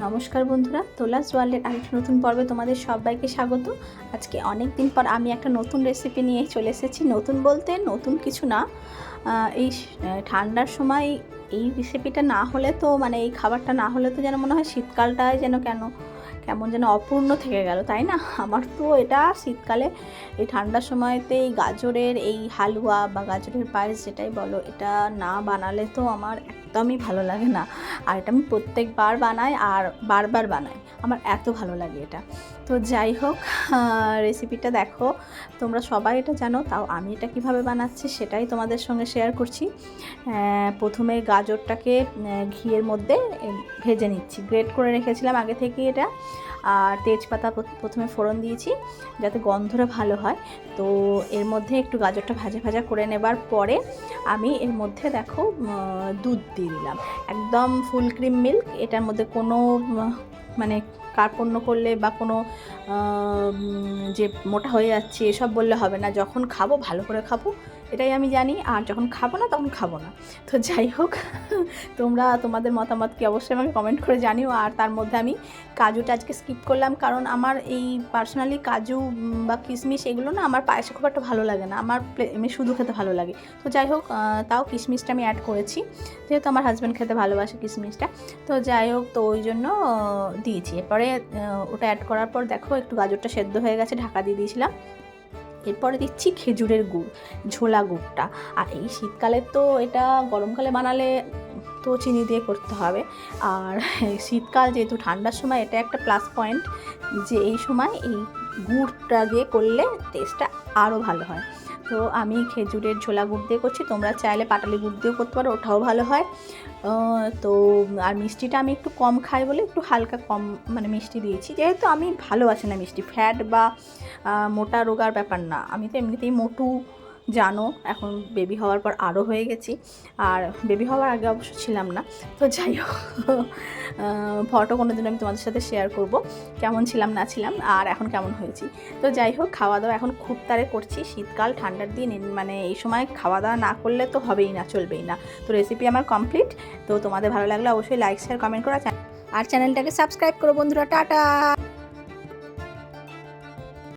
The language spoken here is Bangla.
নমস্কার বন্ধুরা, তোলাস ওয়ার্ল্ডের আরেকটা নতুন পর্বে তোমাদের সবাইকে স্বাগত। আজকে অনেক দিন পর আমি একটা নতুন রেসিপি নিয়ে চলে এসেছি, নতুন বলতে নতুন কিছু না। এই ঠান্ডার সময় এই রেসিপিটা না হলে তো মানে এই খাবারটা না হলে তো যেন মনে হয় শীতকালটায় যেন কেন, কেমন যেন অপূর্ণ থেকে গেল, তাই না? আমার তো এটা শীতকালে, এই ঠান্ডার সময়তে এই গাজরের এই হালুয়া বা গাজরের পায়েস যেটাই বলো, এটা না বানালে তো আমার একদমই ভালো লাগে না। আর এটা আমি প্রত্যেকবার বানাই আর বারবার বানাই। আমার এত ভালো লাগে এটা। তো যাই হোক রেসিপিটা দেখো। তোমরা সবাই এটা জানো, তাও আমি এটা কীভাবে বানাচ্ছি সেটাই তোমাদের সঙ্গে শেয়ার করছি। প্রথমে গাজরটাকে ঘিয়ের মধ্যে ভেজে নিচ্ছি। গ্রেট করে রেখেছিলাম আগে থেকেই এটা। আর তেজপাতা প্রথমে ফোড়ন দিয়েছি, যাতে গন্ধটা ভালো হয়। তো এর মধ্যে একটু গাজরটা ভাজা ভাজা করে নেবার পরে আমি এর মধ্যে দেখো দুধ দিয়ে দিলাম। একদম ফুল ক্রিম মিল্ক, এটার মধ্যে কোনো মানে কার্পণ্য করলে বা কোনো যে মোটা হয়ে যাচ্ছে, এসব বললে হবে না। যখন খাব, ভালো করে খাব এটাই আমি জানি, আর যখন খাব না তখন খাব না। তো যাই হোক, তোমরা তোমাদের মতামত কি অবশ্যই আমাকে কমেন্ট করে জানিও, আর তার মধ্যে আমি কাজুটা আজকে স্কিপ করলাম, কারণ আমার এই পার্সোনালি কাজু বা কিশমিশ এগুলো না আমার পায়েসে খুব একটা ভালো লাগে না, আমার এমনি শুধু খেতে ভালো লাগে। তো যাই হোক তাও কিশমিশটা আমি অ্যাড করেছি, যেহেতু আমার হাজব্যান্ড খেতে ভালোবাসে কিশমিশটা। তো যাই হোক, তো ওই জন্য, দিয়েছি। এরপরে ওটা অ্যাড করার পর দেখো, একটু গাজরটা সেদ্ধ হয়ে গেছে, ঢাকা দিয়ে দিয়েছিলাম। এরপরে দিচ্ছি খেজুরের গুড়, ঝোলা গুড়টা। আর এই শীতকালে তো এটা গরমকালে বানালে তো চিনি দিয়ে করতে হবে। আর শীতকাল যেহেতু ঠান্ডার সময় এটা একটা প্লাস পয়েন্ট যে এই সময় এই গুড়টা দিয়ে করলে টেস্টটা আরও ভালো হয়। তো আমি খেজুরের ঝোলা গুড় দিয়ে করছি। তোমরা চাইলে পাটালি গুড় দিয়েও করতে পারো, ওটাও ভালো হয়। তো আর মিষ্টিটা আমি একটু কম খাই বলে একটু হালকা কম মানে মিষ্টি দিয়েছি। যেহেতু আমি ভালোবাসি না মিষ্টি, ফ্যাট বা মোটা রোগার ব্যাপার না। আমি তো এমনিতেই মোটু জানো, এখন বেবি হওয়ার পর আরও হয়ে গেছি। আর বেবি হওয়ার আগে অবশ্য ছিলাম না। তো যাই হোক ফটো কোনো দিন আমি তোমাদের সাথে শেয়ার করব। কেমন ছিলাম, না ছিলাম, আর এখন কেমন হয়েছি। তো যাই হোক খাওয়া দাওয়া এখন খুব তারে করছি। শীতকাল, ঠান্ডার দিন মানে এই সময় খাওয়া দাওয়া না করলে তো হবেই না, চলবেই না। তো রেসিপি আমার কমপ্লিট তো তোমাদের ভালো লাগলে অবশ্যই লাইক শেয়ার কমেন্ট করো। আর চ্যানেলটাকে সাবস্ক্রাইব করো বন্ধুরা। টাটা!